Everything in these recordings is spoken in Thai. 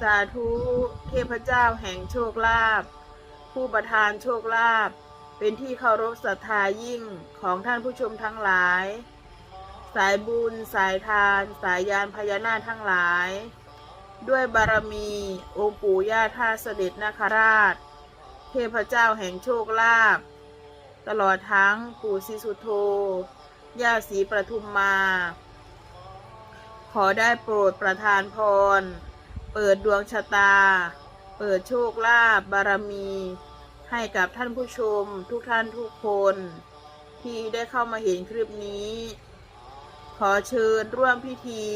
สาธุเทพเจ้าแห่งโชคลาภผู้ประทานโชคลาภเป็นที่เคารพศรัทธายิ่งของท่านผู้ชมทั้งหลาย สายบุญ สายทาน สายยานพญานาคทั้งหลาย ด้วยบารมีองค์ปู่ย่าท่าเสด็จนาคราช เทพเจ้าแห่งโชคลาภตลอดทั้งปู่ศรีสุโธย่าศรีประทุมมา ขอได้โปรดประทานพร เปิดดวงชะตา เปิดโชคลาภบารมี ให้กับท่านผู้ชมทุกท่านทุกคน ที่ได้เข้ามาเห็นคลิปนี้ ขอเชิญร่วมพิธี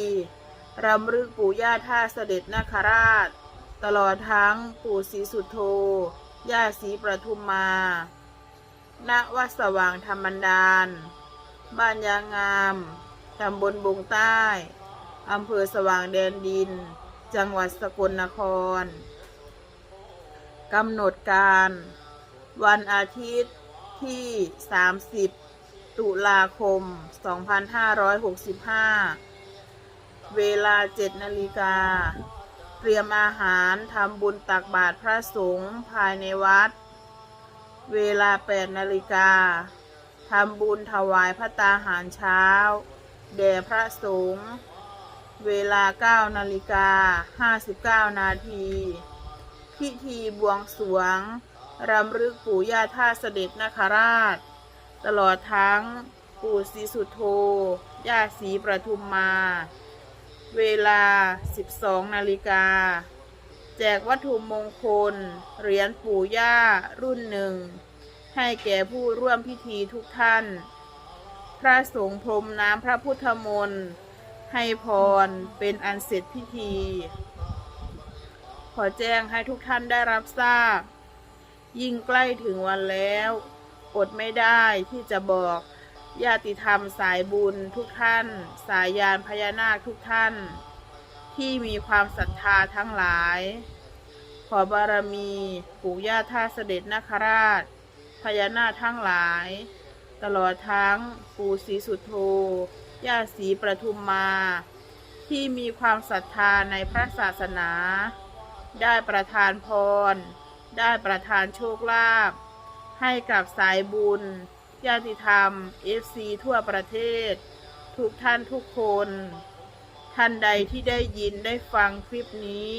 รำลึกปู่ย่าท่าเสด็จนาคราช ตลอดทั้งปู่ศรีสุโธย่าศรีประทุมมาณวัดสว่างธรรมันดาน บ้านยางงาม ตำบลบงใต้ อำเภอสว่างแดนดิน จังหวัดสกลนครกำหนดการ วันอาทิตย์ที่ 30 ตุลาคม 2565 เวลา 7 นาฬิกา เตรียมอาหารทำบุญตักบาตรพระสงฆ์ภายในวัด เวลา 8 นาฬิกาทำบุญถวายพระตาหารเช้า แด่พระสงฆ์ เวลา 9 นาฬิกา 59 นาที พิธีบวงสรวง รำลึกปู่ย่าท่าเสด็จนาคราช ตลอดทั้งปู่ศรีสุโธ ย่าศรีประทุมมา เวลา 12 นาฬิกา แจกวัตถุมงคล เหรียญปู่ย่ารุ่นหนึ่ง ให้แก่ผู้ร่วมพิธีทุกท่าน พระสงฆ์พรมน้ำพระพุทธมนต์ ให้พรเป็นอันเสร็จพิธี ขอแจ้งให้ทุกท่านได้รับทราบ ยิ่งใกล้ถึงวันแล้วอดไม่ได้ที่จะบอกญาติธรรมสายบุญทุกท่าน สายยานพญานาคทุกท่าน ที่มีความศรัทธาทั้งหลาย ขอบารมีปู่ย่าท่าเสด็จนาคราช พญานาคทั้งหลาย ตลอดทั้งปู่ศรีสุโธ ย่าศรีประทุมมา ที่มีความศรัทธาในพระศาสนา ได้ประทานพร ได้ประทานโชคลาภให้กับสายบุญ ญาติธรรม FC ทั่วประเทศ ทุกท่านทุกคน ท่านใดที่ได้ยินได้ฟังคลิปนี้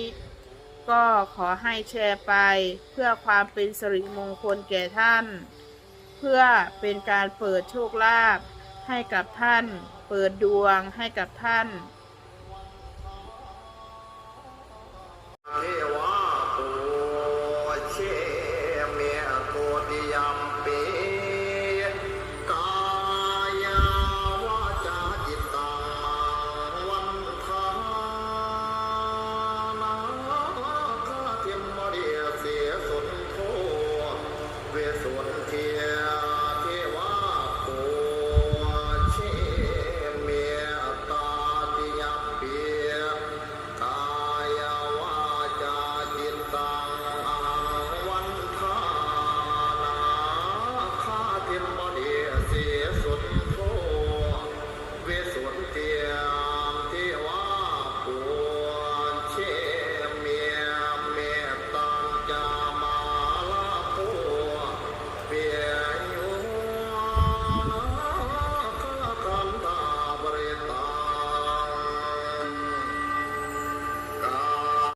ก็ขอให้แชร์ไปเพื่อความเป็นสิริมงคลแก่ท่าน เพื่อเป็นการเปิดโชคลาภ ให้กับท่าน เปิดดวงให้กับท่าน